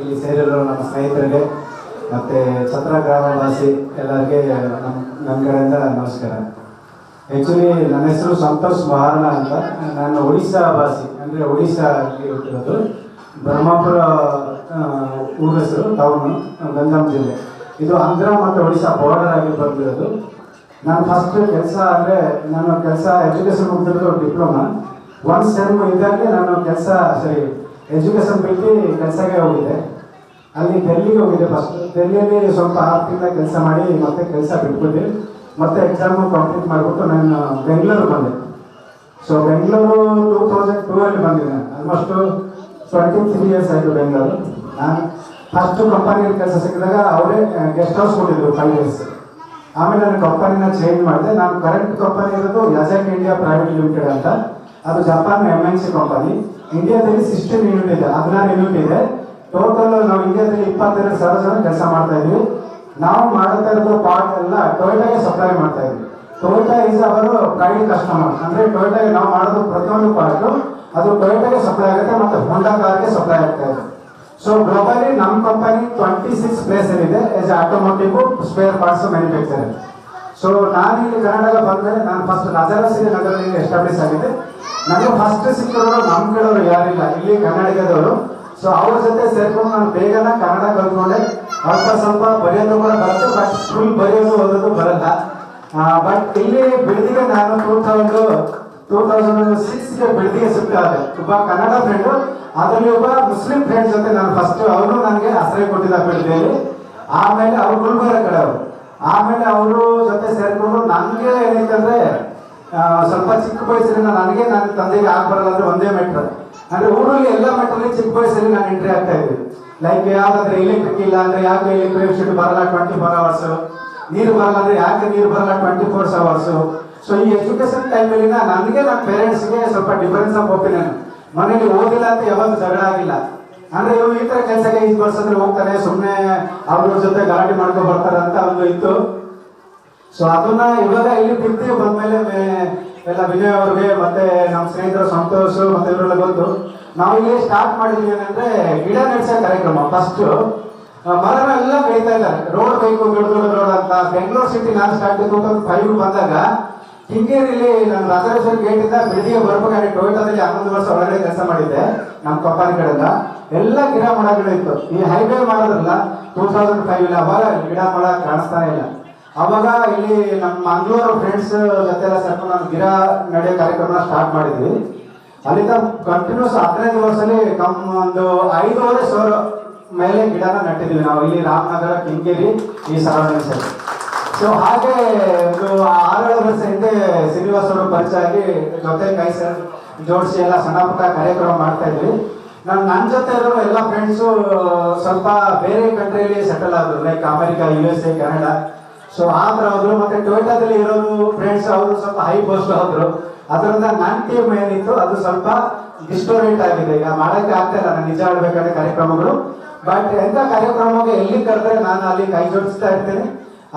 ಇಲ್ಲಿ ಸೇರಿರೋ ನಮ್ಮ ಸ್ನೇಹಿತರಿಗೆ, ಮತ್ತು ಛತ್ರ ಗ್ರಾಮವಾಸಿ ಎಲ್ಲರಿಗೆ ನಮ್ಮ ನನ್ನ ಕಡೆಯಿಂದ ನಮಸ್ಕಾರ. ಆ್ಯಕ್ಚುಲಿ ನನ್ನ ಹೆಸರು ಸಂತೋಷ್ ಮಹಾರಣ ಅಂತ. ನಾನು ಒಡಿಶಾ ವಾಸಿ ಅಂದರೆ ಒಡಿಸ್ಸಾ ಹುಟ್ಟಿರೋದು. ಬ್ರಹ್ಮಪುರ ಊರಸರು ಊರ ಹೆಸರು ಟೌನು ಗಂಜಾಂ ಜಿಲ್ಲೆ. ಇದು ಆಂಧ್ರ ಮತ್ತು ಒಡಿಶಾ ಬಾರ್ಡರ್ ಆಗಿ ಬಂದಿರೋದು. ನಾನು ಫಸ್ಟ್ ಕೆಲಸ ಅಂದರೆ ನಾನು ಕೆಲಸ ಎಜುಕೇಷನ್ ಮುಗಿದಿರೋದು ಡಿಪ್ಲೊಮಾ ಒನ್ ಸೆಮ್ ಇದ್ದಾಗಲೇ ನಾನು ಕೆಲಸ ಸರಿ ಎಜುಕೇಷನ್ ಬಿಟ್ಟು ಕೆಲಸಕ್ಕೆ ಹೋಗಿದ್ದೆ. ಅಲ್ಲಿ ಡೆಲ್ಲಿಗೆ ಹೋಗಿದ್ದೆ ಫಸ್ಟ್ ಡೆಲ್ಲಿಯಲ್ಲಿ ಸ್ವಲ್ಪ ಆರು ಕೆಲಸ ಮಾಡಿ ಮತ್ತೆ ಕೆಲಸ ಬಿಟ್ಬಿಟ್ಟು ಮತ್ತೆ ಎಕ್ಸಾಮು ಕಂಪ್ಲೀಟ್ ಮಾಡಿಬಿಟ್ಟು ನಾನು ಬೆಂಗಳೂರು ಬಂದೆ. So Bengaluru two thousand two ಅಲ್ಲಿ ಬಂದಿದ್ದೆ. ಆಲ್ಮೋಸ್ಟು ಟ್ವೆಂಟಿ ತ್ರೀ ಇಯರ್ಸ್ ಆಯಿತು ಬೆಂಗಳೂರು ನಾನು ಫಸ್ಟ್ ಕಂಪನಿಯಲ್ಲಿ ಕೆಲಸ ಸಿಕ್ಕಿದಾಗ ಅವರೇ ಗೆಸ್ಟ್ ಹೌಸ್ ಕೊಟ್ಟಿದ್ರು ಫೈವ್ ಇಯರ್ಸ್ ಆಮೇಲೆ ನಾನು ಕಂಪನಿನ ಚೇಂಜ್ ಮಾಡಿದೆ. ನಾನು ಕರೆಂಟ್ ಕಂಪನಿ ಇರೋದು ಯಜಾಕ್ ಇಂಡಿಯಾ ಪ್ರೈವೇಟ್ ಲಿಮಿಟೆಡ್ ಅಂತ. ಅದು ಜಪಾನ್ ಎಂಎನ್ಸಿ ಕಂಪನಿ ಇಂಡಿಯಾದಲ್ಲಿ ಸಿಸ್ಟಮ್ ಯೂನಿಟ್ ಇದೆ, ಹದಿನಾರು ಯೂನಿಟ್ ಇದೆ. ಟೋಟಲ್ ನಾವು ಇಂಡಿಯಾದಲ್ಲಿ ಇಪ್ಪತ್ತೆರಡು ಸಾವಿರ ಜನ ಕೆಲಸ ಮಾಡ್ತಾ ಇದ್ವಿ. ನಾವು ಮಾಡ್ತಾ ಇರೋ ಪಾರ್ಟ್ ಎಲ್ಲ ಟೊಯೋಟಾಗೆ ಸಪ್ಲೈ ಮಾಡ್ತಾ ಇದ್ವಿ. ಟೊಯೋಟಾ ಈಸ್ ಅವರು ಪ್ರೈವೇಟ್ ಕಸ್ಟಮರ್ ಅಂದ್ರೆ ಟೊಯೋಟಾಗೆ ನಾವು ಮಾಡೋದು ಪ್ರತಿಯೊಂದು ಪಾರ್ಟ್ ಅದು ಟೊಯೋಟಾಗೆ ಸಪ್ಲೈ ಆಗುತ್ತೆ ಮತ್ತೆ ಹೋಂಡಾ ಕಾರ್ಗೆ ಸಪ್ಲೈ ಆಗ್ತಾ ಇದೆ. ಸೊ ಗ್ಲೋಬಲಿ ನಮ್ಮ ಕಂಪನಿ ಟ್ವೆಂಟಿ ಸಿಕ್ಸ್ ಪ್ಲೇಸ್ ಏನಿದೆ automotive spare parts manufacture so ನಾನು ಇಲ್ಲಿ ಕನ್ನಡ ಬಂದರೆ ನಾನು ಫಸ್ಟ್ ರಾಜರಾಜೇಶ್ವರಿ ನಗರದಲ್ಲಿ ಎಸ್ಟಾಬ್ಲಿಷ್ ಆಗಿದೆ ನನಗೆ ಫಸ್ಟ್ ಸಿಕ್ಕಿರೋರು ನಮ್ಮ ಕೇಳೋರು ಯಾರಿಲ್ಲ. ಇಲ್ಲಿ ಕನ್ನಡಿಗದವರು. ಸೊ ಅವ್ರ ಜೊತೆ ಸೇರ್ಕೊಂಡು ನಾನು ಬೇಗನೆ ಕನ್ನಡ ಕಲ್ತ್ಕೊಂಡೆ. ಅಲ್ಪ ಸ್ವಲ್ಪ ಬರೆಯೋದು ಕೂಡ ಬರುತ್ತೆ ಬಟ್ ಫುಲ್ ಬರೆಯೋದು ಓದೋದು ಬರಲ್ಲ. ಬಟ್ ಇಲ್ಲಿ ಬಿಡದಿಗೆ ನಾನು ಟೂ ತೌಸಂಡ್ ಟೂ ತೌಸಂಡ್ ಸಿಕ್ಸ್ಗೆ ಬಿಡದಿಗೆ ಶಿಫ್ಟ್ ಒಬ್ಬ ಕನ್ನಡ ಫ್ರೆಂಡು ಅದರಲ್ಲಿ ಒಬ್ಬ ಮುಸ್ಲಿಂ ಫ್ರೆಂಡ್ ಜೊತೆ ನಾನು ಫಸ್ಟ್ ಅವರು ನನಗೆ ಆಶ್ರಯ ಕೊಟ್ಟಿದ್ದ ಬಿಡದಿಯಲ್ಲಿ ಆಮೇಲೆ ಅವ್ರು ಗುಲ್ಬರ್ಗ ಕಡೆ ಅವರು ಆಮೇಲೆ ಅವರು ಜೊತೆ ಸೇರಿಕೊಂಡು ನನಗೆ ಏನೈತಂದ್ರೆ ಸ್ವಲ್ಪ ಚಿಕ್ಕ ವಯಸ್ಸಿನ ನನಗೆ ನನ್ನ ತಂದೆಗೆ ಬರಲ್ಲ ಅಂದ್ರೆ ಒಂದೇ ಮೆಟ್ರ್ ಅಂದ್ರೆ ಊರಲ್ಲಿ ಎಲ್ಲ ಮೆಟ್ರಲ್ಲಿ ಚಿಕ್ಕ ವಯಸ್ಸಲ್ಲಿ ನಾನು ಎಂಟ್ರಿ ಆಗ್ತಾ ಇದ್ದೀನಿ ಲೈಕ್ ಯಾವ್ದಾದ್ರೆ ಎಲೆಕ್ಟ್ರಿಕ್ ಇಲ್ಲ ಅಂದ್ರೆ ಯಾಕೆ ಎಲೆಕ್ಟ್ರಿಕ್ ಬರಲ್ಲ ಟ್ವೆಂಟಿ ಫೋರ್ ಅವರ್ಸ್ ನೀರು ಬರಲ್ಲ ಅಂದ್ರೆ ಯಾಕೆ ನೀರು ಬರಲ್ಲ ಟ್ವೆಂಟಿ ಫೋರ್ ಅವರ್ಸ್ ಸೊ ಈ ಎಜುಕೇಶನ್ ಟೈಮಲ್ಲಿ ನನಗೆ ನನ್ನ ಪೇರೆಂಟ್ಸ್ಗೆ ಸ್ವಲ್ಪ ಡಿಫರೆನ್ಸ್ ಆಫ್ ಒಪಿನಿಯನ್ ಮನೇಲಿ ಓದಿಲ್ಲ ಅಂತ ಯಾವಾಗ ಜಗಳ ಆಗಿಲ್ಲ. ಅಂದ್ರೆ ಇವ್ರು ಈ ತರ ಕೆಲಸಕ್ಕೆ ವರ್ಷದ್ರೆ ಹೋಗ್ತಾರೆ ಸುಮ್ಮನೆ ಅವ್ರ ಜೊತೆ ಗಾಡಿ ಮಾಡ್ಕೊಂಡು ಬರ್ತಾರೆ ಅಂತ ಒಂದು ಇತ್ತು. ಸೊ ಅದನ್ನ ಇವಾಗ ಇಲ್ಲಿ ಬಿಡ್ತೀವಿ ಬಂದ್ಮೇಲೆ ಎಲ್ಲ ವಿನಯ್ ಅವ್ರಿಗೆ ಮತ್ತೆ ನಮ್ಮ ಸ್ನೇಹಿತರು ಸಂತೋಷ್ ಮತ್ತೆ ಇವರೆಲ್ಲ ಬಂದು, ನಾವು ಇಲ್ಲಿ ಸ್ಟಾರ್ಟ್ ಮಾಡಿದ್ವಿ ಏನಂದ್ರೆ ಗಿಡ ನೆಡ್ಸೋ ಕಾರ್ಯಕ್ರಮ ಫಸ್ಟ್ ಮರನ ಎಲ್ಲ ಬೆಳೀತಾ ಇದ್ದಾರೆ. ರೋಡ್ ಬೇಕು, ದೊಡ್ಡ ರೋಡ್ ಅಂತ. ಬೆಂಗಳೂರು ಸಿಟಿ ನಾನು ಸ್ಟಾರ್ಟ್ ಫೈವ್ ಬಂದಾಗ ಹಿಂಗೇರಿಲಿ ನಾನು ರಾಜರಾಜೇಶ್ವರ ಗೇಟ್ ಇಂದ ಬೆಳಿಗ್ಗೆ ಬರ್ಬೇಕಾದ್ರೆ ಟೊಯೋಟೋದಲ್ಲಿ ಹನ್ನೊಂದು ವರ್ಷ ಒಳಗಡೆ ಕೆಲಸ ಮಾಡಿದ್ದೆ, ನಮ್ಮ ಕಂಪನಿ ಕಡೆಯಿಂದ. ಎಲ್ಲ ಗಿಡ ಮರಗಳು ಇತ್ತು. ಈ ಹೈವೇ ಮಾಡೋದ್ರಲ್ಲ ಟೂ ತೌಸಂಡ್ ಫೈವ್ ಇಲ್ಲ ಅವಾಗ ಗಿಡ ಮರ ಕಾಣಿಸ್ತಾ ಇಲ್ಲ. ಅವಾಗ ಇಲ್ಲಿ ನಮ್ಮ ಮಂಗಳೂರು ಫ್ರೆಂಡ್ಸ್ ಜೊತೆ ಎಲ್ಲ ಸೇರ್ಕೊಂಡು ನಾನು ಗಿಡ ನಡೆಯೋ ಕಾರ್ಯಕ್ರಮ ಸ್ಟಾರ್ಟ್ ಮಾಡಿದ್ವಿ. ಅಲ್ಲಿಂದ ಕಂಟಿನ್ಯೂಸ್ ಹದಿನೈದು ವರ್ಷದಲ್ಲಿ ಕಮ್ ಒಂದು ಐದೂವರೆ ಸಾವಿರ ಮೇಲೆ ಗಿಡನ ನೆಟ್ಟಿದ್ವಿ ನಾವು. ಇಲ್ಲಿ ರಾಮನಗರ, ಕಿಂಗೇರಿ, ಈ ಸರೌಂಡಿಂಗ್ಸ್ ಅಲ್ಲಿ ಸೊ ಹಾಗೆ ಒಂದು ಆರೇಳು ವರ್ಷ ಹಿಂದೆ ಶ್ರೀನಿವಾಸ್ ಅವರು ಪರಿಚಯ ಆಗಿ ಜೊತೆ ಕೈ ಸರ್ ಜೋಡಿಸಿ ಎಲ್ಲ ಸಣ್ಣ ಪುಟ್ಟ ಕಾರ್ಯಕ್ರಮ ಮಾಡ್ತಾ ಇದ್ವಿ. ನಾನು ನನ್ನ ಜೊತೆ ಇರೋ ಎಲ್ಲ ಫ್ರೆಂಡ್ಸು ಸ್ವಲ್ಪ ಬೇರೆ ಕಂಟ್ರಿಯಲ್ಲಿ ಸೆಟಲ್ ಆದರು like America U S A Canada so ಆ ಥರ ಹೋದ್ರು ಮತ್ತೆ ಟೊಯೋಟಾದಲ್ಲಿ ಇರೋರು ಫ್ರೆಂಡ್ಸ್ ಅವರು ಸ್ವಲ್ಪ ಹೈ ಪೋಸ್ಟ್ ಹೋದ್ರು ಅದರಿಂದ ನನ್ನ ಟೀಮ್ ಏನಿತ್ತು, ಅದು ಸ್ವಲ್ಪ ಡಿಸ್ಟೋರೇಟ್ ಆಗಿದೆ. ಈಗ ಮಾಡೋಕ್ಕೆ ಆಗ್ತಾ ಇಲ್ಲ ನಾನು ನಿಜ ಹೇಳ್ಬೇಕಾದ್ರೆ ಕಾರ್ಯಕ್ರಮಗಳು. ಬಟ್ ಎಂಥ ಕಾರ್ಯಕ್ರಮಕ್ಕೆ ಎಲ್ಲಿ ಕರೆದ್ರೆ ನಾನು ಅಲ್ಲಿ ಕೈ ಜೋಡಿಸ್ತಾ ಇರ್ತೇನೆ.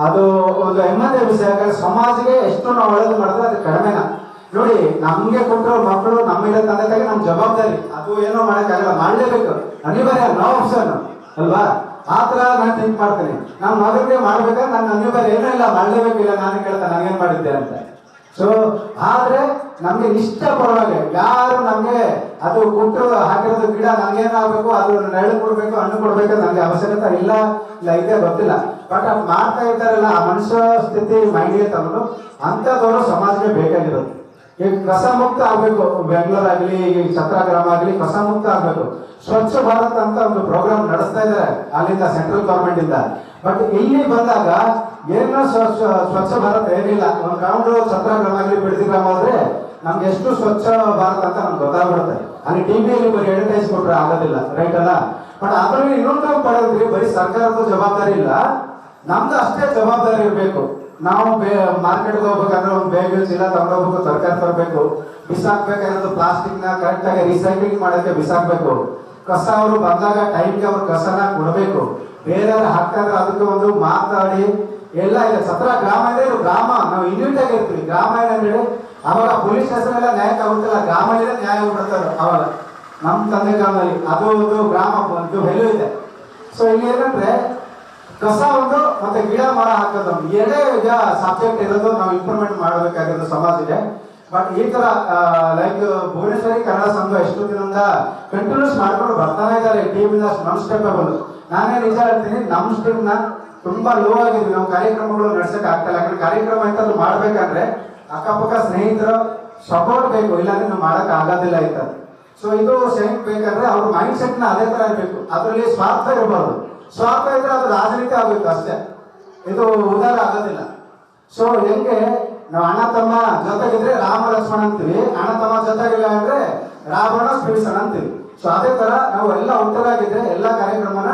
ಅದು ಒಂದು ಹೆಮ್ಮೆಯ ವಿಷಯ. ಯಾಕಂದ್ರೆ ಸಮಾಜಕ್ಕೆ ಎಷ್ಟು ನಾವು ಒಳ್ಳೇದು ಮಾಡಿದ್ರೆ ಅದು ಕಡಿಮೆನ. ನೋಡಿ, ನಮ್ಗೆ ಕೊಟ್ಟಿರೋ ಮಕ್ಕಳು ನಮ್ಮಿರೋ ತಂದೆ ತಾಯಿ ನಮ್ ಜವಾಬ್ದಾರಿ. ಅದು ಏನೋ ಮಾಡೋಕ್ಕಾಗಲ್ಲ, ಮಾಡ್ಲೇಬೇಕು ಅನಿವಾರ್ಯ ನೋ ಆಪ್ಷನ್ ಅಲ್ವಾ? ಆ ಥರ ನಾನು ಥಿಂಕ್ ಮಾಡ್ತೇನೆ. ನಮ್ಮ ಮಗನಿಗೆ ಮಾಡ್ಬೇಕಾದ್ರೆ ನನ್ನ ಅನಿವಾರ್ಯ ಏನೂ ಇಲ್ಲ ಮಾಡ್ಲೇಬೇಕಿಲ್ಲ, ನಾನು ಕೇಳ್ತಾ ನಾನೇನ್ ಮಾಡಿದ್ದೆ ಅಂತ. ಸೊ ಆದ್ರೆ ನಮ್ಗೆ ಇಷ್ಟ ಪರವಾಗಿ ಯಾರು ನಮ್ಗೆ ಅದು ಕೊಟ್ಟು ಹಾಕಿರೋದು ಗಿಡ ನನ್ಗೇನಾಗಬೇಕು ಅದು ನೆರಳು ಕೊಡ್ಬೇಕು, ಹಣ್ಣು ಕೊಡ್ಬೇಕು ನಮ್ಗೆ ಅವಶ್ಯಕತೆ ಇಲ್ಲ ಇಲ್ಲ ಇದೆ ಗೊತ್ತಿಲ್ಲ. ಬಟ್ ಅದು ಮಾಡ್ತಾ ಇರ್ತಾರಲ್ಲ ಆ ಮನುಷ್ಯ ಸ್ಥಿತಿ ಮೈಂಡ್ಗೆ ತಗೊಂಡು ಅಂತದವರು ಸಮಾಜಕ್ಕೆ ಬೇಕಾಗಿರೋದು. ಈಗ ಕಸ ಮುಕ್ತ ಆಗ್ಬೇಕು ಬೆಂಗಳೂರು ಆಗ್ಲಿ ಈಗ ಛತ್ರಗ್ರಾಮ ಆಗಲಿ ಕಸ ಮುಕ್ತ ಆಗ್ಬೇಕು. ಸ್ವಚ್ಛ ಭಾರತ್ ಅಂತ ಒಂದು ಪ್ರೋಗ್ರಾಮ್ ನಡೆಸ್ತಾ ಇದ್ದಾರೆ, ಅಲ್ಲಿಂದ ಸೆಂಟ್ರಲ್ ಗವರ್ಮೆಂಟ್ ಇಂದ. ಬಟ್ ಇಲ್ಲಿ ಬಂದಾಗ ಏನ ಸ್ವಚ್ಛ ಭಾರತ ಏನಿಲ್ಲ. ಒಂದು ಗ್ರೌಂಡ್ ಛತ್ರಗ್ರಾಮ ಆಗಲಿ ಬಿಡದಿ ಗ್ರಾಮ ಹೋದ್ರೆ ನಮ್ಗೆ ಎಷ್ಟು ಸ್ವಚ್ಛ ಭಾರತ ಅಂತ ನಮ್ಗೆ ಗೊತ್ತಾಗ್ಬಿಡುತ್ತೆ. ಅಲ್ಲಿ ಟಿವಿಯಲ್ಲಿ ಬರೀ ಅಡ್ವರ್ಟೈಸ್ ಕೊಟ್ರೆ ಆಗೋದಿಲ್ಲ ರೈಟ್ ಅಲ್ಲ? ಬಟ್ ಅದ್ರಲ್ಲಿ ಇನ್ನೊಂದು ಪಡೆದ್ರಿ, ಬರೀ ಸರ್ಕಾರದ ಜವಾಬ್ದಾರಿ ಇಲ್ಲ. ನಮ್ದು ಅಷ್ಟೇ ಜವಾಬ್ದಾರಿ ಇರಬೇಕು. ನಾವು ಮಾರ್ಕೆಟ್ಗೆ ಹೋಗ್ಬೇಕಂದ್ರೆ ಒಂದು ಬೇಗ ಇಲ್ಲ ತಗೊಂಡೋಗ್ಬೇಕು, ತರಕಾರಿ ತರಬೇಕು ಬಿಸಾಕ್ಬೇಕಾದ್ರೆ ಪ್ಲಾಸ್ಟಿಕ್ನ ಕರೆಕ್ಟ್ ಆಗಿ ರೀಸೈಕ್ಲಿಂಗ್ ಮಾಡೋಕ್ಕೆ ಬಿಸಾಕ್ಬೇಕು. ಕಸ ಅವರು ಬಂದಾಗ ಟೈಮ್ಗೆ ಅವ್ರು ಕಸನ ಕೊಡಬೇಕು. ಬೇರೆಯವ್ರು ಹಾಕ್ತಾರೆ ಅದಕ್ಕೆ ಒಂದು ಮಾತಾಡಿ. ಎಲ್ಲ ಇಲ್ಲ, ಸತ್ರ ಗ್ರಾಮ ಇದೆ ಗ್ರಾಮ. ನಾವು ಯೂನಿಟ್ ಆಗಿ ಇರ್ತೀವಿ. ಗ್ರಾಮ ಏನಂದ್ರೆ ಅವಾಗ ಪೊಲೀಸ್ ಸ್ಟೇಷನ್ ಎಲ್ಲ ನ್ಯಾಯ ಗ್ರಾಮ ಇದೆ, ನ್ಯಾಯ ಹೋಗ್ಬಿಡ್ತಾರೆ ಅವಾಗ. ನಮ್ಮ ತಂದೆ ಗ್ರಾಮದಲ್ಲಿ. ಅದು ಒಂದು ಗ್ರಾಮ, ಒಂದು ವ್ಯಾಲ್ಯೂ ಇದೆ. ಸೊ ಇಲ್ಲಿ ಏನಂದ್ರೆ ಕಸ ಒಂದು ಮತ್ತೆ ಗಿಡ ಮರ ಹಾಕೋದು. ಎರಡೇ ಈಗ ಸಬ್ಜೆಕ್ಟ್ ಇರೋದು ನಾವು ಇಂಪ್ರೂವ್ಮೆಂಟ್ ಮಾಡಬೇಕಾಗಿರೋದು ಸಮಾಜಕ್ಕೆ. ಬಟ್ ಈ ತರ ಲೈಕ್ ಭುವನೇಶ್ವರಿ ಕನ್ನಡ ಸಂಘ ಎಷ್ಟು ದಿನದಿಂದ ಕಂಟಿನ್ಯೂಸ್ ಮಾಡ್ಕೊಂಡು ಬರ್ತಾನೆ ಇದ್ದಾರೆ. ಟೀಮ್ ನಾನ್ ಸ್ಟೆಪಬಲ್ ನಾನೇ ನಿಜ ಹೇಳ್ತೀನಿ ನಮ್ಮ ಸ್ಟೀಮ್ನ ತುಂಬಾ ಲೋ ಆಗಿದ್ವಿ. ನಾವು ಕಾರ್ಯಕ್ರಮಗಳು ನಡ್ಸಕ್ ಆಗ್ತಾ ಯಾಕಂದ್ರೆ ಕಾರ್ಯಕ್ರಮ ಎಂತಾದ್ರು ಮಾಡ್ಬೇಕಂದ್ರೆ ಅಕ್ಕಪಕ್ಕ ಸ್ನೇಹಿತರ ಸಪೋರ್ಟ್ ಬೇಕು. ಇಲ್ಲಾಂದ್ರೆ ನಾವು ಮಾಡಕ್ ಆಗೋದಿಲ್ಲ ಆಯ್ತಾ ಸೊ ಇದು ಸೆಂಟ್ ಬೇಕಂದ್ರೆ ಅವ್ರ ಮೈಂಡ್ ಸೆಟ್ನ ಅದೇ ತರ ಇರಬೇಕು. ಅದರಲ್ಲಿ ಸ್ವಾರ್ಥ ಇರಬಾರ್ದು. ಸ್ವಾರ್ಥ ಇದ್ರೆ ಅದು ರಾಜನೀತಿ ಆಗಬೇಕು ಅಷ್ಟೇ. ಇದು ಉದಾರ ಆಗೋದಿಲ್ಲ. ಸೊ ಹೆಂಗೆ? ನಾವು ಅಣ್ಣ, ತಮ್ಮ ಜೊತೆಗಿದ್ರೆ ರಾಮ, ಲಕ್ಷ್ಮಣ ಅಂತೀವಿ. ಅಣ್ಣ, ತಮ್ಮ ಜೊತೆಗಿಲ್ಲ ಅಂದ್ರೆ ರಾವಣ ಸ್ಪೀಡಿಸಣ ಅಂತೀವಿ. ಸೊ ಅದೇ ತರ ನಾವು ಎಲ್ಲ ಒಟ್ಟರಾಗಿದ್ರೆ ಎಲ್ಲ ಕಾರ್ಯಕ್ರಮನ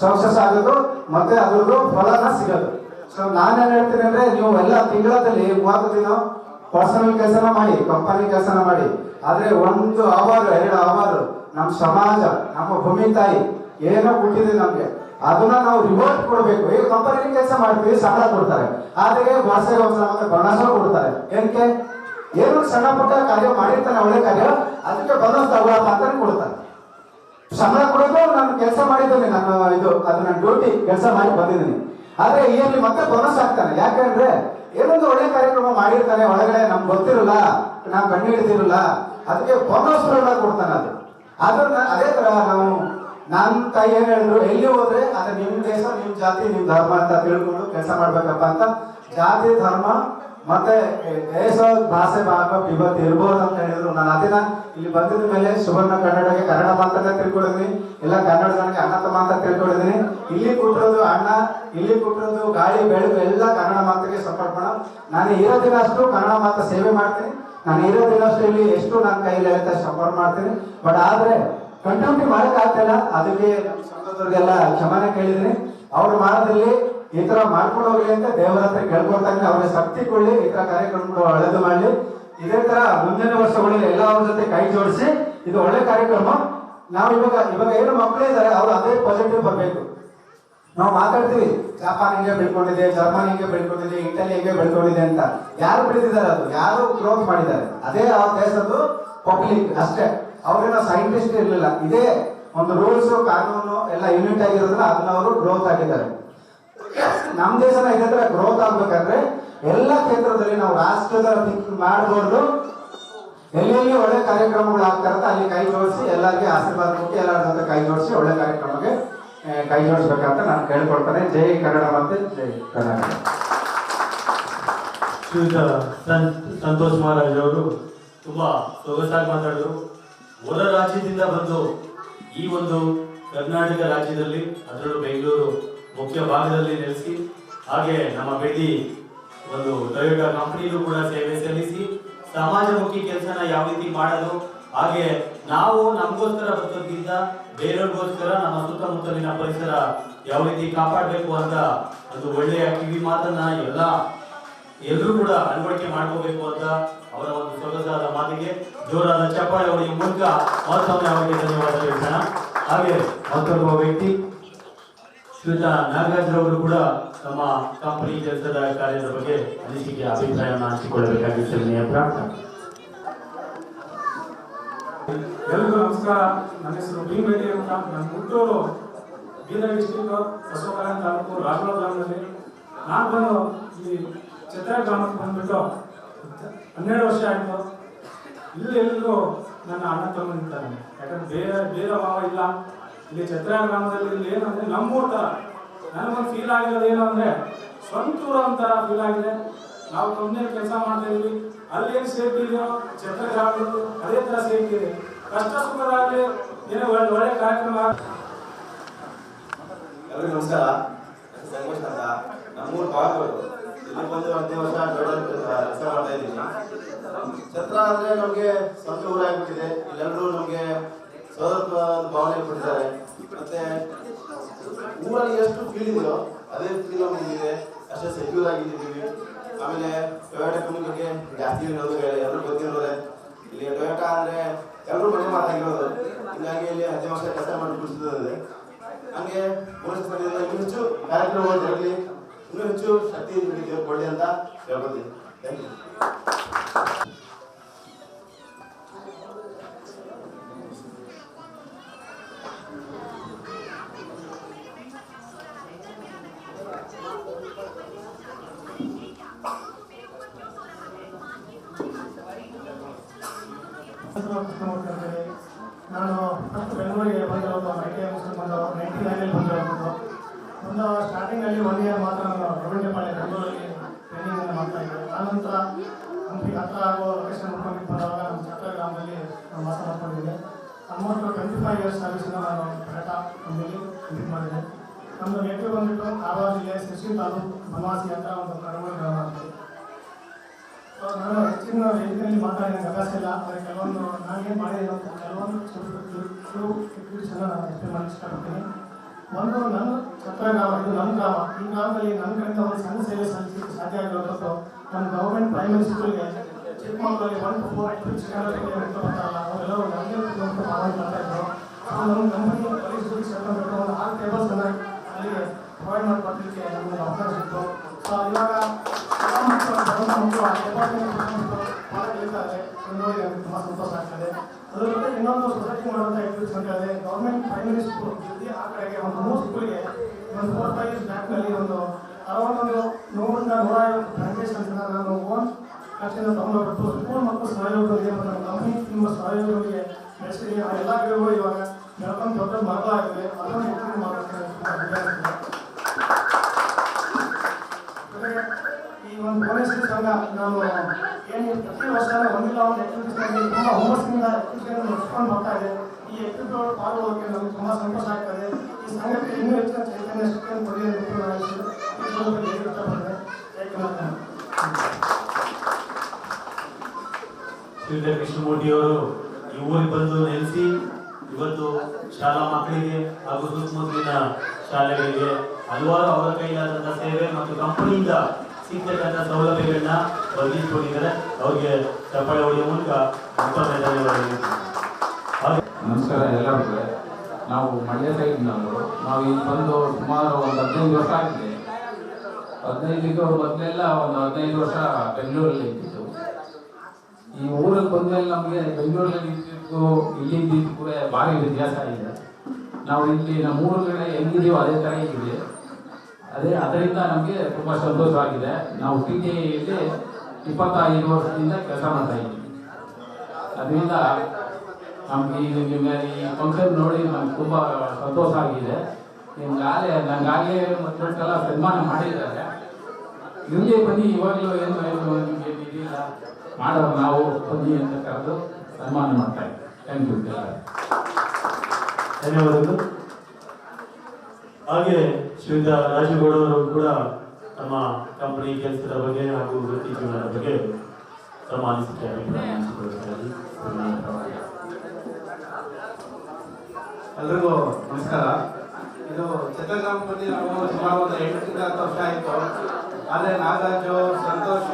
ಸಕ್ಸಸ್ ಆಗೋದು ಮತ್ತೆ ಅದ್ರದ್ದು ಫಲನ ಸಿಗೋದು. ಸೊ ನಾನೇನು ಹೇಳ್ತೀನಿ ಅಂದ್ರೆ ನೀವು ಎಲ್ಲ ತಿಂಗಳಲ್ಲಿ ಮೂವತ್ತು ದಿನ ಪರ್ಸನಲ್ ಕೆಲಸನ ಮಾಡಿ ಕಂಪನಿ ಕೆಲಸನ ಮಾಡಿ. ಆದ್ರೆ ಒಂದು ಅವರ್ ಎರಡು ಅವರ್ ನಮ್ಮ ಸಮಾಜ, ನಮ್ಮ ಭೂಮಿ ತಾಯಿ ಏನೋ ಕೊಟ್ಟಿದೆ ನಮ್ಗೆ. ಅದನ್ನ ನಾವು ರಿವರ್ಟ್ ಕೊಡಬೇಕು. ಈಗ ಕಂಪನಿ ಕೆಲಸ ಮಾಡ್ತೀವಿ ಸಾಲ ಕೊಡ್ತಾರೆ. ಆದ್ರೆ ವರ್ಷಕ್ಕೆ ಬಣಸ ಮತ್ತೆ ಬೋನಸ್ ಕೊಡ್ತಾರೆ. ಏನಕ್ಕೆ? ಏನು ಸಣ್ಣ ಪುಟ್ಟ ಕಾರ್ಯ ಮಾಡಿರ್ತಾನೆ ಒಳ್ಳೆ ಕಾರ್ಯ, ಅದಕ್ಕೆ ಬೋನಸ್ ತಗೊಳ್ಳಪ್ಪ ಅಂತ ಕೊಡ್ತಾರೆ. ಸಂಬಳ ಕೊಡೋದು, ನಾನು ಕೆಲಸ ಮಾಡಿದ್ದೇನೆ ನಾನು ಇದು, ಅದು ನನ್ನ ಡ್ಯೂಟಿ ಕೆಲಸ ಮಾಡಿ ಬಂದಿದ್ದೀನಿ. ಆದ್ರೆ ಇಲ್ಲಿ ಮತ್ತೆ ಬೋನಸ್ ಆಗ್ತಾನೆ. ಯಾಕಂದ್ರೆ, ಏನೊಂದು ಒಳ್ಳೆ ಕಾರ್ಯಕ್ರಮ ಮಾಡಿರ್ತಾನೆ, ಒಳಗಡೆ ನಮ್ಗೆ ಗೊತ್ತಿರಲ್ಲ, ನಾವು ಕಣ್ಣು ಹಿಡಿದಿರಲ್ಲ, ಅದಕ್ಕೆ ಬೋನಸ್ ಕೊಡ್ತಾನೆ ಅದು. ಅದನ್ನ ಅದೇ ತರ ನಾವು ನನ್ನ ತಾಯಿ ಏನ್ ಹೇಳಿದ್ರು, ಎಲ್ಲಿ ಹೋದ್ರೆ, ಅದು ನಿಮ್ ದೇಶ, ನಿಮ್ ಜಾತಿ, ನಿಮ್ ಧರ್ಮ ಅಂತ ತಿಳ್ಕೊಂಡು ಕೆಲಸ ಮಾಡ್ಬೇಕಪ್ಪ ಅಂತ ಜಾತಿ, ಧರ್ಮ, ಮತ್ತೆ ದೇಶ, ಭಾಷೆ, ಭಾಗ ಇವತ್ತು ಇರ್ಬೋದು ಅಂತ ಹೇಳಿದ್ರು. ನಾನು ಅದನ್ನ ಇಲ್ಲಿ ಬಂದಿದ ಮೇಲೆ ಸುವರ್ಣ ಕನ್ನಡಕ್ಕೆ ಕನ್ನಡ ಮಾತನ್ನ ತಿಳ್ಕೊಂಡಿದ್ದೀನಿ. ಇಲ್ಲ ಕನ್ನಡ ಅಣ್ಣ ತಮ್ಮ ಅಂತ ತಿಳ್ಕೊಂಡಿದ್ದೀನಿ. ಇಲ್ಲಿ ಕೊಟ್ಟಿರೋದು ಅಣ್ಣ, ಇಲ್ಲಿ ಕೊಟ್ಟಿರೋದು ಗಾಳಿ, ಬೆಳಕು, ಎಲ್ಲ ಕನ್ನಡ ಮಾತಿಗೆ ಸಪೋರ್ಟ್ ಮಾಡೋಣ ನಾನು ಇರೋ ದಿನ ಅಷ್ಟು ಕನ್ನಡ ಮಾತ ಸೇವೆ ಮಾಡ್ತೀನಿ. ನಾನು ಇರೋ ದಿನ ಅಷ್ಟು ಇಲ್ಲಿ ಎಷ್ಟು ನನ್ನ ಕೈಲಿ ಅಂತ ಸಪೋರ್ಟ್ ಮಾಡ್ತೀನಿ. ಬಟ್ ಆದ್ರೆ ಕಂಟಿನ್ಯೂಟಿ ಮಾಡಕ್ ಆಗ್ತಿಲ್ಲ. ಅದಕ್ಕೆ ನಮ್ಮ ಸಂಘದವ್ರಿಗೆಲ್ಲ ಕ್ಷಮನೆ ಕೇಳಿದ್ದೀನಿ. ಅವ್ರು ಮಾಡೋದ್ರಲ್ಲಿ ಈ ತರ ಮಾಡ್ಕೊಂಡು ಅಂತ ದೇವರ ಹತ್ರ ಕೇಳ್ಕೊಳ್ತಾನೆ ಅವ್ರಿಗೆ ಶಕ್ತಿ ಕೊಡ್ಲಿ. ಈ ತರ ಕಾರ್ಯಕ್ರಮಗಳು ಒಳ್ಳೇದು ಮಾಡ್ಲಿ. ಇದೇ ತರ ಮುಂದಿನ ವರ್ಷಗಳಲ್ಲಿ ಎಲ್ಲರ ಜೊತೆ ಕೈ ಜೋಡಿಸಿ ಇದು ಒಳ್ಳೆ ಕಾರ್ಯಕ್ರಮ. ನಾವು ಇವಾಗ ಇವಾಗ ಏನು ಮಕ್ಕಳೇ ಇದ್ದಾರೆ, ಅವ್ರು ಅದೇ ಪಾಸಿಟಿವ್ ಬರಬೇಕು. ನಾವು ಮಾತಾಡ್ತೀವಿ, ಜಪಾನ್ ಹಿಂಗೆ ಬೆಳ್ಕೊಂಡಿದೆ, ಜರ್ಮನಿ ಹಿಂಗೆ ಬೆಳ್ಕೊಂಡಿದೆ ಇಟಲಿ ಹಿಂಗೆ ಬೆಳ್ಕೊಂಡಿದೆ ಅಂತ. ಯಾರು ಬೆಳೆದಿದ್ದಾರೆ ಅದು? ಯಾರು ಗ್ರೋತ್ ಮಾಡಿದ್ದಾರೆ? ಅದೇ ಆ ದೇಶದ್ದು ಪಬ್ಲಿಕ್ ಅಷ್ಟೇ. ಅವ್ರೇನೋ ಸೈಂಟಿಸ್ಟ್ ಇರಲಿಲ್ಲ. ಇದೇ ಒಂದು ರೂಲ್ಸ್ ಕಾನೂನು ಎಲ್ಲ ಯೂನಿಟ್ ಆಗಿರೋದ್ರಿಂದ ಅದನ್ನ ಅವರು ಗ್ರೋತ್ ಆಗಿದ್ದಾರೆ ನಮ್ಮ ದೇಶನ ಇದೇ ತರ ಗ್ರೋತ್ ಆಗ್ಬೇಕಂದ್ರೆ ಎಲ್ಲ ಕ್ಷೇತ್ರದಲ್ಲಿ ನಾವು ರಾಷ್ಟ್ರದ ಥಿಂಕಿಂಗ್ ಮಾಡಬಹುದು ಎಲ್ಲೆಲ್ಲಿ ಒಳ್ಳೆ ಕಾರ್ಯಕ್ರಮಗಳು ಆಗ್ತಾ ಅಲ್ಲಿ ಕೈ ಜೋಡಿಸಿ ಎಲ್ಲರಿಗೆ ಆಶೀರ್ವಾದ ಕೊಟ್ಟು ಎಲ್ಲರ ಜೊತೆ ಕೈ ಜೋಡಿಸಿ ಒಳ್ಳೆ ಕಾರ್ಯಕ್ರಮಕ್ಕೆ ಕೈ ಜೋಡಿಸ್ಬೇಕಂತ ನಾನು ಕೇಳ್ಕೊಳ್ತೇನೆ. ಜೈ ಕನ್ನಡ ಮತ್ತೆ ಜೈ ಕನ್ನಡ ಸಂತೋಷ್ ಮಹಾರಾಜ್ ಅವರು ತುಂಬಾ ಸೊಗಸಾಗಿ ಮಾತಾಡಿದ್ರು. ಹೊರ ರಾಜ್ಯದಿಂದ ಬಂದು ಈ ಒಂದು ಕರ್ನಾಟಕ ರಾಜ್ಯದಲ್ಲಿ, ಅದರಲ್ಲೂ ಬೆಂಗಳೂರು ಮುಖ್ಯ ಭಾಗದಲ್ಲಿ ನೆಲೆಸಿ, ಹಾಗೆ ನಮ್ಮ ಬೆಳ್ಳಿ ಒಂದು ಟೊಯೋಟಾ ಕಂಪನಿಗೂ ಕೂಡ ಸೇವೆ ಸಲ್ಲಿಸಿ ಸಮಾಜಮುಖಿ ಕೆಲಸನ ಯಾವ ರೀತಿ ಮಾಡೋದು ಹಾಗೆ ನಾವು ನಮಗೋಸ್ಕರ ಬದುಕೋದ್ಕಿಂತ ಬೇರೆಯವ್ರಿಗೋಸ್ಕರ, ನಮ್ಮ ಸುತ್ತಮುತ್ತಲಿನ ಪರಿಸರ ಯಾವ ರೀತಿ ಕಾಪಾಡಬೇಕು ಅಂತ ಒಂದು ಒಳ್ಳೆಯ ಕಿವಿ ಮಾತನ್ನ ಎಲ್ಲ ಎಲ್ಲರೂ ಕೂಡ ಅಳವಡಿಕೆ ಮಾಡ್ಕೋಬೇಕು ಅಂತ ಅವರ ಒಂದು ಸೊಗಸಾದ ಮಾತಿಗೆ ಜೋರಾದ ಚಪ್ಪಾಳೆ ಅವರಿಗೆ ಮೂಲಕ ಮತ್ತೊಮ್ಮೆ ಅವರಿಗೆ ಧನ್ಯವಾದ ಹೇಳ್ತಾನ. ಹಾಗೆ ಮತ್ತೊಬ್ಬ ವ್ಯಕ್ತಿ ಶ್ರೀಯುತ ನಾಗರಾಜ್ರವರು ಕೂಡ ತಮ್ಮ ಕಂಪನಿ ಕೆಲಸದ ಕಾರ್ಯದ ಬಗ್ಗೆ ಅನಿಸಿಕೆ ಅಭಿಪ್ರಾಯವನ್ನು ಹಂಚಿಕೊಳ್ಳಬೇಕಾಗಿತ್ತು ಸರಣಿಯ ಪ್ರಾರ್ಥನೆ. ನಮಸ್ಕಾರ. ನನ್ನ ಹೆಸರು ಬಿ ಅಂತ. ನನ್ನ ಹುಟ್ಟೂರು ಬೀದರ್ ಡಿಸ್ಟಿಕ್ ಬಸವಕಲ್ಯಾಣ ತಾಲೂಕು ರಾಘವ ಗ್ರಾಮದಲ್ಲಿ. ನಾನು ಬಂದು ಈ ಚಿತ್ರ ಗ್ರಾಮಕ್ಕೆ ಬಂದ್ಬಿಟ್ಟು ಹನ್ನೆರಡು ವರ್ಷ ಆಯಿತು. ಇಲ್ಲಿ ಎಲ್ಲರೂ ನನ್ನ ಅಣ್ಣ ತಮ್ಮ ನಿಂತಾರೆ ಯಾಕಂದ್ರೆ ಬೇರೆ ಬೇರೆ ಭಾವ ಇಲ್ಲ. ಇಲ್ಲಿ ಚಿತ್ರ ಗ್ರಾಮದಲ್ಲಿ ಇಲ್ಲಿ ಏನಂದ್ರೆ ನಮ್ಮೂರ ಥರ ನನಗೊಂದು ಫೀಲ್ ಆಗಿರೋದು ಏನು ಅಂದರೆ ಸ್ವಂತ ಒಂಥರ ಫೀಲ್ ಆಗಿದೆ. ನಾವು ಕಂಪ್ನಿಯಲ್ಲಿ ಕೆಲಸ ಮಾಡ್ತಾ ಇದೀವಿ ಅಲ್ಲಿ ಏನು ಸೇಫ್ಟಿ ಇದೆಯೋ ಗ್ರಾಮದಲ್ಲೂ ಅದೇ ಥರ ಸೇಫ್ಟಿ ಇದೆ. ಕಷ್ಟ ಸುಖದಾಗಲಿ ಏನೋ ಒಳ್ಳೆ ಒಳ್ಳೆ ಕಾರ್ಯಕ್ರಮ ಎಲ್ಲರಿಗೂ ನಮಸ್ಕಾರ. ಸಂತೋಷ್ ಅಂತ. ನಮ್ಮೂರು ಬಾಗಲೂರು ಇಲ್ಲಿ ಬಂದು ಹದಿನೈದು ವರ್ಷ ಕೆಲಸ ಮಾಡ್ತಾ ಇದ್ದೀನಿ ಛತ್ರ ಅಂದರೆ ನಮಗೆ ಸ್ವಂತ ಊರಾಗ್ಬಿಟ್ಟಿದೆ ಇಲ್ಲೆಲ್ಲರೂ ನಮಗೆ ಸ್ವತಂತ್ರ ಭಾವನೆ ಕೊಟ್ಟಿದ್ದಾರೆ. ಮತ್ತೆ ಊರಲ್ಲಿ ಎಷ್ಟು ಫೀಲ್ ಇದೆಯೋ ಅದೇ ಫೀಲ್ ನಮಗಿದೆ ಅಷ್ಟೇ ಸೆಕ್ಯೂರ್ ಆಗಿದ್ದೀವಿ. ಆಮೇಲೆ ಟೊಯೋಟಾ ಕಂಪ್ನಿ ಬಗ್ಗೆ ಜಾಸ್ತಿ ಇರೋದು ಎಲ್ಲರೂ ಗೊತ್ತಿರೋದೆ ಇಲ್ಲಿ ಟೊಯೋಟಾ ಅಂದರೆ ಎಲ್ಲರೂ ಮನೆ ಮಾತಾಗಿರೋದು ಹಿಂಗಾಗಿ ಇಲ್ಲಿ ಹದಿನೈದು ವರ್ಷ ಕೆಲಸ ಮಾಡಿ ಬಿಡಿಸಿದೆ ಹಂಗೆ ಪುರಸ್ಕೃತದಿಂದ ಇನ್ನೂ ಹೆಚ್ಚು ಕಾರ್ಯಕ್ರಮ ಇನ್ನೂ ಹೆಚ್ಚು ಶಕ್ತಿ ಕೊಡಲಿ ಅಂತ ಹೇಳ್ಕೊತೀನಿ ಥ್ಯಾಂಕ್ ಯು ಕೃಷ್ಣಮೂರ್ತಿ ಅಂತೇಳಿ ನಾನು ಬೆಂಗಳೂರಿಗೆ ಬಂದಿರೋದು ಐ ಟಿ ಐ ಮುಗಿಸ್ಕೊಂಡು ಬಂದು ನೈಂಟಿ ನೈನಲ್ಲಿ ಬಂದಿರೋದು ಒಂದು ಸ್ಟಾರ್ಟಿಂಗಲ್ಲಿ ಒನ್ ಇಯರ್ ಮಾತ್ರ ನಾನು ರೆವೆನ್ಯೂಪಾಳ್ಯ ಬೆಂಗಳೂರಲ್ಲಿ ಟ್ರೈನಿಂಗ್ ಮಾಡ್ತಾ ಇದ್ದೆ ಆನಂತರ ಹಂಪಿ ಹತ್ರ ಆಗೋ ಲೊಕೇಶನ್ ಮುಟ್ಕೊಂಡು ಬಂದಾಗ ನಮ್ಮ ಛತ್ರ ಗ್ರಾಮದಲ್ಲಿ ನಾನು ವಾಸ ಮಾಡ್ಕೊಂಡಿದ್ದೆ ಆಲ್ಮೋಸ್ಟ್ ಟ್ವೆಂಟಿ ಫೈವ್ ಇಯರ್ಸ್ ಸರ್ವಿಸನ್ನು ನಾನು ಟಾಟಾ ಕಂಪ್ನಿಲಿ ಕಂಪ್ಲೀಟ್ ಮಾಡಿದೆ ನಮ್ಮದು ನೇಟಿವ್ ಬಂದ್ಬಿಟ್ಟು ಕಾರವಾರ ಜಿಲ್ಲೆ ಶಿರ್ಸಿ ತಾಲೂಕು ಬನವಾಸಿ ಅಂತ ಒಂದು ಕರಾವಳಿ ಗ್ರಾಮ ನಾನು ಹೆಚ್ಚಿನ ರೀತಿಯಲ್ಲಿ ಮಾತಾಡಿದ ಅಭ್ಯಾಸ ಇಲ್ಲ ಆದರೆ ಕೆಲವೊಂದು ನಾನೇನು ಮಾಡಿರೋ ಕೆಲವೊಂದು ಎಲ್ಲ ನಾನು ಎಕ್ಸ್ಪ್ಲೇನ್ ಇಷ್ಟಪಡ್ತೀನಿ ಒಂದು ನನ್ನ ಛತ್ರ ಗ್ರಾಮ ಇದು ನನ್ನ ಗ್ರಾಮ. ಈ ಗ್ರಾಮದಲ್ಲಿ ನನ್ನ ಕಡೆಯಿಂದ ಒಂದು ಸಣ್ಣ ಸೇವೆ ಸಲ್ಲಿಸಲಿಕ್ಕೆ ಸಾಧ್ಯ ಆಗಿರೋದು ನಮ್ಮ ಗೌರ್ಮೆಂಟ್ ಪ್ರೈಮರಿ ಸ್ಕೂಲ್ಗೆ ಚಿಕ್ಕಮಗಳೂರಲ್ಲಿ ಒನ್ ಟು ಫೋರ್ ಶಿಕ್ಷಕರಿಗೆ ಬರ್ತಾರಲ್ಲ ಅವರೆಲ್ಲರೂ ಕುತ್ಕೊಂಡು ಮಾರಾಟ ಮಾಡ್ತಾ ಇದ್ರು. ಸೊ ನಮ್ಮ ಕಂಪನಿ ಪರೀಕ್ಷೆಗೆ ಸೇರ್ಕೊಂಡ್ಬಿಟ್ಟು ಒಂದು ಆರು ಟೇಬಲ್ಸನ್ನು ಅಲ್ಲಿಗೆ ಪ್ರೊವೈಡ್ ಮಾಡಿಕೊಡ್ಲಿಕ್ಕೆ ನಮಗೆ ಅವಕಾಶ ಇತ್ತು. ಸೊ ಇವಾಗ ತುಂಬ ಸಂತೋಷ ಆಗ್ತದೆ ಅದ್ರ ಇನ್ನೊಂದು ಸೊಸೈಟಿ ಮಾಡುವಂಥ ಹೇಳಿದ್ರೆ ಗೌರ್ಮೆಂಟ್ ಪ್ರೈಮರಿ ಸ್ಕೂಲ್ ಜೊತೆ ಒಂದು ಮೂರು ಸ್ಕೂಲ್ಗೆ ಒಂದು ಫೋರ್ ಫೈವ್ ಇಯರ್ಸ್ ಒಂದು ಅರವತ್ತೊಂದು ನೂರಿಂದ ನೂರ ಐವತ್ತು ನಾನು ಓನ್ ಖರ್ಚಿನ ತಗೊಂಡೋಗ್ಬಿಟ್ಟು ಸ್ಕೂಲ್ ಮಕ್ಕಳು ಸಹಯೋಗದೊಂದಿಗೆ ಮತ್ತು ನಮ್ಮ ತುಂಬ ಸಹಯೋಗದೊಂದಿಗೆ ಬೆಳೆಸಿದ್ದೀವಿ ಆ ಎಲ್ಲ ಗಿಡಗಳು ಇವಾಗ ಬೆಳ್ಕೊಂಡು ದೊಡ್ಡ ಮರಗಳಾಗಿದೆ ಅದನ್ನು ಹೆಚ್ಚಿನ ಈ ಒಂದು ಭುವನೇಶ್ವರಿ ಸಂಘ ನಾನು ಏನು ಪ್ರತಿ ವರ್ಷ ಒಂದಿಲ್ಲ, ಒಂದು ಆಕ್ಟಿವಿಟೀಸ್ನಲ್ಲಿ ತುಂಬ ಹುಮ್ಮಸ್ಸಿನಿಂದ ಆಕ್ಟಿವಿಟಿಯನ್ನು ನಡೆಸ್ಕೊಂಡು ಬರ್ತಾ ಇದೆ. ಈ ಆಕ್ಟಿವಿಟಿಗಳು ಪಾಲ್ಗೊಳ್ಳೋಕೆ ನಮಗೆ ತುಂಬ ಸಂತೋಷ ಈ ಸಂಘಕ್ಕೆ ಇನ್ನೂ ಹೆಚ್ಚಿನ ಚೈತನ್ಯ, ಶಕ್ತಿಯನ್ನು ಕೊಡಿ ಅಂತ ಶ್ರೀಧರ ಕೃಷ್ಣಮೂರ್ತಿಯವರು ಈ ಊರಿಗೆ ಬಂದು ನೆಲೆಸಿ ಇವತ್ತು ಶಾಲಾ ಮಕ್ಕಳಿಗೆ ಹಾಗೂ ಸುತ್ತಮುತ್ತಲಿನ ಶಾಲೆಗಳಿಗೆ ಹಲವಾರು ಅವರ ಕೈಲಾದಂಥ ಸೇವೆ ಮತ್ತು ಕಂಪನಿಯಿಂದ ಸಿಗ್ತಕ್ಕಂಥ ಸೌಲಭ್ಯಗಳನ್ನ ಒದಗಿಸ್ಕೊಂಡಿದ್ದಾರೆ ಅವ್ರಿಗೆ ಚಪ್ಪಾಳೆ ಹೊಡೆಯುವ ಮೂಲಕ ನಮಸ್ಕಾರ ಎಲ್ಲರಿಗೂ. ನಾವು ಮಂಡ್ಯ ಸೈಡ್ನವರು. ನಾವು ಇಲ್ಲಿ ಬಂದು ಸುಮಾರು ಒಂದು ಹದಿನೈದು ವರ್ಷ ಆಗಿದೆ. ಹದಿನೈದಿಗೂ ಮೊದಲೆಲ್ಲ ಒಂದು ಹದಿನೈದು ವರ್ಷ ಬೆಂಗಳೂರಲ್ಲಿ ಇದ್ದಿದ್ದು. ಈ ಊರಿಗೆ ಬಂದಮೇಲೆ ನಮಗೆ ಬೆಂಗಳೂರಲ್ಲಿ ಇದ್ದಿದ್ದು, ಇಲ್ಲಿ ಇದ್ದಿದ್ದು ಭಾರಿ ವ್ಯತ್ಯಾಸ ಇದೆ. ನಾವು ಇಲ್ಲಿ ನಮ್ಮ ಕಡೆ ಹೆಂಗಿದೀವೋ ಅದೇ ಥರ ಇದೆ. ಅದೇ ಅದರಿಂದ ನಮಗೆ ತುಂಬ ಸಂತೋಷವಾಗಿದೆ ನಾವು ಟಿ ಟಿ ಇಪ್ಪತ್ತೈದು ವರ್ಷದಿಂದ ಕೆಲಸ ಮಾಡ್ತಾ ಇದ್ದೀವಿ. ಅದರಿಂದ ನಮಗೆ ನಿಮ್ಮ ಈ ಫಂಕ್ಷನ್ ನೋಡಿ ನಮ್ಗೆ ತುಂಬ ಸಂತೋಷ ಆಗಿದೆ. ನಿಮ್ಗಾಗಲೇ ನನಗಾಗಲೇ ಮತ್ತೆಲ್ಲ ಸನ್ಮಾನ ಮಾಡಿದ್ದಾರೆ. ನಿಮಗೆ ಬನ್ನಿ, ಇವಾಗಲೂ ಏನು ನಿಮಗೆ ಮಾಡೋರು ನಾವು ಬನ್ನಿ ಅಂತ ಕರೆದು ಸನ್ಮಾನ ಮಾಡ್ತಾ ಇದ್ದೀವಿ. ಥ್ಯಾಂಕ್ ಯು ಧನ್ಯವಾದಗಳು. ಹಾಗೆ ಶ್ರೀಯುತ ರಾಜುಗೌಡ ಕೂಡ ತಮ್ಮ ಕಂಪನಿ ಕೆಲಸದ ಬಗ್ಗೆ ಹಾಗೂ ವೃತ್ತಿ ಜೀವನದ ಬಗ್ಗೆ ತಮ್ಮ ಅನಿಸಿಕೆ. ಎಲ್ರಿಗೂ ನಮಸ್ಕಾರ. ಇದು ಚಿತ್ರಗ್ರಾಮದಲ್ಲಿ ನಾವು ಸುಮಾರು ಒಂದು ಎಂಟರಿಂದ ಹತ್ತು ವರ್ಷ ಆಯಿತು. ಆದರೆ ನಾಗರಾಜು ಸಂತೋಷ್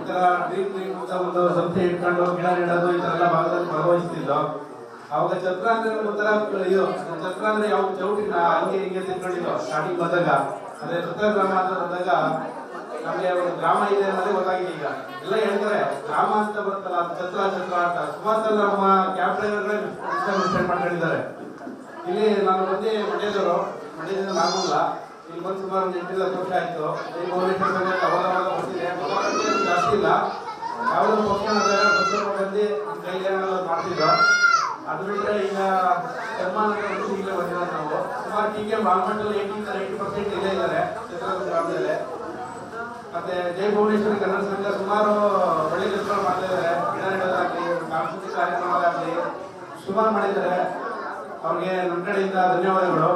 ಈ ಥರ ಡ್ರೀಮ್ ಡ್ರೀಮ್ ಅಂತ ಒಂದು ಸಂಸ್ಥೆ ಇಟ್ಕೊಂಡು ಗಿಡ ನೆಡೋದು ಈ ಥರ ಎಲ್ಲ ಭಾಗದಲ್ಲಿ ಭಾಗವಹಿಸ್ತಿದ್ದು ಅವಾಗ ಚತ್ರ ಅಂದ್ರೆ ಒಂಥರ ಇದು ಚತ್ರ ಅಂದ್ರೆ ಯಾವ ಚೌಟಿನ ಹಂಗೆ ಹಿಂಗೆ ತಿಳ್ಕೊಂಡಿದ್ದೋ ಸ್ಟಾರ್ಟಿಂಗ್ ಬಂದಾಗ ಅದೇ ಚಿತ್ರಗ್ರಾಮ ಅಂತ ಬಂದಾಗ ನಮಗೆ ಒಂದು ಗ್ರಾಮ ಇದೆ ಅನ್ನೋದೇ ಗೊತ್ತಾಗಿದೆ ಈಗ. ಎಲ್ಲ ಹೇಳ್ತಾರೆ, ಗ್ರಾಮ ಅಂತ ಬರ್ತಲ್ಲ ಚತ್ರ ಛತ್ರ ಅಂತ. ಸುಮಾರು ನಮ್ಮ ಕ್ಯಾಬ್ ಡ್ರೈವರ್ಗಳೇ ಮಾಡ್ಕೊಂಡಿದ್ದಾರೆ. ಇಲ್ಲಿ ನಾನು ಬಂದು ಮಂಡ್ಯದವರು, ಮಂಡ್ಯದಿಂದ ನಾಗಮಂಗಲ. ಇಲ್ಲಿ ಬಂದು ಸುಮಾರು ಒಂದು ಎಂಟಿಲ್ಲ ವರ್ಷ ಆಯಿತು. ಈಗ ಸಂಘ ಅವಾಗ ಜಾಸ್ತಿ ಇಲ್ಲ. ಯಾವುದೋ ಫಂಕ್ಷನ್ ಬಂದು ಕೈಲಿ ಏನಾದ್ರು ಮಾಡ್ತಿದ್ದೋ ಅದು ಬಿಟ್ಟರೆ ಈಗ ಸನ್ಮಾನ ಈಗಲೇ ಬಂದಿರೋದು ನಾವು. ಸುಮಾರು ಹೀಗೆ ಆಲ್ಮೋಸ್ಟ್ ಏಯ್ಟಿ ನೈಂಟಿ ಪರ್ಸೆಂಟ್ ಇಲ್ಲೇ ಇದ್ದಾರೆ ಚಿತ್ರದುರ್ಗ ಗ್ರಾಮದಲ್ಲೇ. ಮತ್ತೆ ಜೈ ಭುವನೇಶ್ವರಿ ಕನ್ನಡ ಸಂಘ ಸುಮಾರು ಒಳ್ಳೆ ಕೆಲಸಗಳು ಮಾಡ್ತಾ ಇದ್ದಾರೆ. ಗಿಡ ನೆಡೋದಾಗ್ಲಿ ಸಾಂಸ್ಕೃತಿಕ ಕಾರ್ಯಕ್ರಮಗಳಾಗಲಿ ಸುಮಾರು ಮಾಡಿದ್ದಾರೆ. ಅವ್ರಿಗೆ ನಮ್ಮ ಕಡೆಯಿಂದ ಧನ್ಯವಾದಗಳು.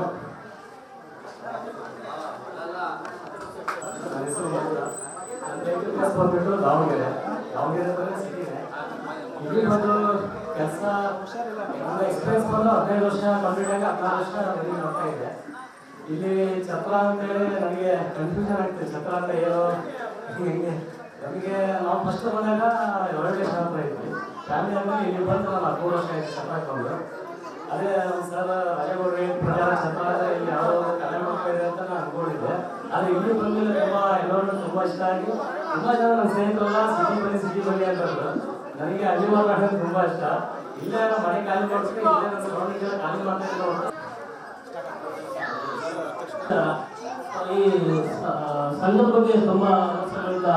ಬಂದ್ಬಿಟ್ಟು ದಾವಣಗೆರೆ. ದಾವಣಗೆರೆ ಅಂದರೆ ಸಿಟಿನೇ. ಇಲ್ಲಿ ಬಂದು ಕೆಲಸ ನನ್ನ ಎಕ್ಸ್ಪೀರಿಯನ್ಸ್ ಬಂದು ಹದಿನೈದು ವರ್ಷ ಕಂಪ್ಲೀಟ್ ಆಗಿ ಹದಿನಾರು ವರ್ಷ ಇಲ್ಲಿ ನೋಡ್ತಾ ಇದ್ದೆ. ಇಲ್ಲಿ ಛತ್ರ ಅಂತೇಳಿ ನನಗೆ ಕನ್ಫ್ಯೂಷನ್ ಆಗ್ತದೆ. ಛತ್ರ ಅಂತ ಏನೋ ಹಿಂಗೆ? ನಮಗೆ ನಾವು ಫಸ್ಟ್ ಬಂದಾಗ ಎರಡನೇ ಶಾಪ ಇದ್ವಿ. ಫ್ಯಾಮಿಲಿ ಅಂದ್ರೆ ಇಲ್ಲಿ ಬಂದು ನಾನು ಹದಿಮೂರು ವರ್ಷ ಆಯ್ತು ಕೊಂಡು ಅದೇ ಸರ್ ರಾಜಗೌಡ್ರು ಪ್ರಚಾರ ಅಂದ್ರೆ ಇಲ್ಲಿ ಯಾವುದೋ ಕಲೆ ಮಾಡ್ತಾ ಇದೆ ಅಂತ ನಾನು ಅನ್ಕೊಂಡಿದ್ದೆ. ಆದರೆ ಇಲ್ಲಿ ಬಂದಿಲ್ಲ ತುಂಬ ಎಲ್ಲರೂ ತುಂಬ ಇಷ್ಟ ಆಗಿ ತುಂಬ ಜನ ನನ್ನ ಸ್ನೇಹಿತರೆಲ್ಲ ಸಿಟಿ ಬನ್ನಿ ಸಿಟಿ ಬನ್ನಿ ಅಂತಂದ್ರು ನನಗೆ ಹಳ್ಳಿ ಮಾತಾಡೋದು ತುಂಬಾ ಇಷ್ಟ. ಇಲ್ಲೇ ಮನೆ ಖಾಲಿ ಮಾಡಿಸ್ಕೊಂಡು ಇಲ್ಲೇ ಖಾಲಿ ಮಾಡ್ತಾ ಇದ್ರು ಈ ಸ- ಸಂಘದ ಬಗ್ಗೆ ತುಂಬ ವರ್ಷಗಳಿಂದ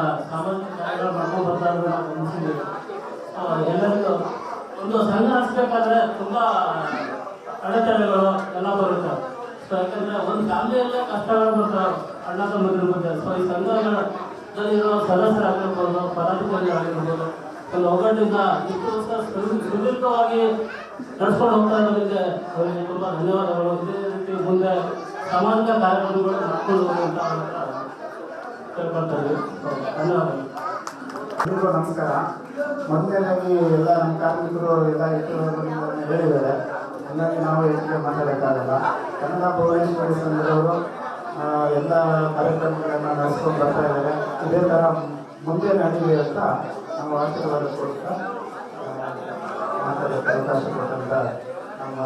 ಕಾರ್ಯಗಳು ಮಾಡ್ಕೊಂಡು ಬರ್ತಾ ಇರೋದು ಎಲ್ಲರಿಗೂ ಒಂದು ಸಂಘ ನಡೆಸ್ಬೇಕಾದ್ರೆ ತುಂಬಾ ಅಡೆತಡೆಗಳು ಎಲ್ಲ ಬರುತ್ತೆ. ಸೊ ಯಾಕಂದ್ರೆ ಒಂದು ಫ್ಯಾಮಿಲಿಯಲ್ಲೇ ಕಷ್ಟಗಳು ಬರ್ತಾವೆ ಅಣ್ಣ ತಮ್ಮದ್ರ ಬಗ್ಗೆ. ಸೊ ಈ ಸಂಘದಲ್ಲಿರೋ ಸದಸ್ಯರಾಗಿರ್ಬೋದು ಪದಾಧಿಕಾರಿ ಆಗಿರ್ಬೋದು ಒಂದು ಒಗ್ಗಟ್ಟಿಂದ ಸುದೀರ್- ಸುದೀರ್ಘವಾಗಿ ನಡ್ಸ್ಕೊಂಡು ಹೋಗ್ತಾ ಇರೋದಕ್ಕೆ ಅವರಿಗೆ ತುಂಬಾ ಧನ್ಯವಾದಗಳು. ಇದೇ ರೀತಿ ಮುಂದೆ ಸಾಮಾಜಿಕ ಕಾರ್ಯಕ್ರಮಗಳು ಮಾಡ್ಕೊಂಡು ಹೋಗಿ ಅಂತ ಅವ್ರ ಹತ್ರ ಕೇಳ್ಕೊಳ್ತಾ ಧನ್ಯವಾದಗಳು. ಎಲ್ರಿಗೂ ನಮಸ್ಕಾರ. ಮೊದಲನೇದಾಗಿ ಎಲ್ಲ ನಮ್ಮ ಕಾರ್ಮಿಕರು ಎಲ್ಲ ಇಟ್ಟು ಹೇಳಿದ್ದಾರೆ ಹಂಗಾಗಿ ನಾವು ಹೆಚ್ಚಿಗೆ ಮಾತಾಡೋಕ್ಕಾಗಲ್ಲ. ಕನ್ನಡ ಭುವನೇಶ್ವರಿ ಸಂಘದವರು ಎಲ್ಲ ಕಾರ್ಯಕ್ರಮಗಳನ್ನು ನಡೆಸ್ಕೊಂಡು ಬರ್ತಾ ಇದ್ದಾರೆ. ಇದೇ ಥರ ಮುಂದೆ ನಡೀಲಿ ಅಂತ ನಮ್ಮ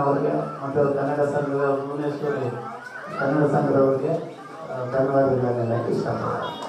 ಅವರಿಗೆ ಮತ್ತು ಕನ್ನಡ ಸಂಘದ ಭುವನೇಶ್ವರಿ ಕನ್ನಡ ಸಂಘದವರಿಗೆ ಧನ್ಯವಾದಗಳನ್ನೆಲ್ಲ ಇಷ್ಟಪಡ್ತೀನಿ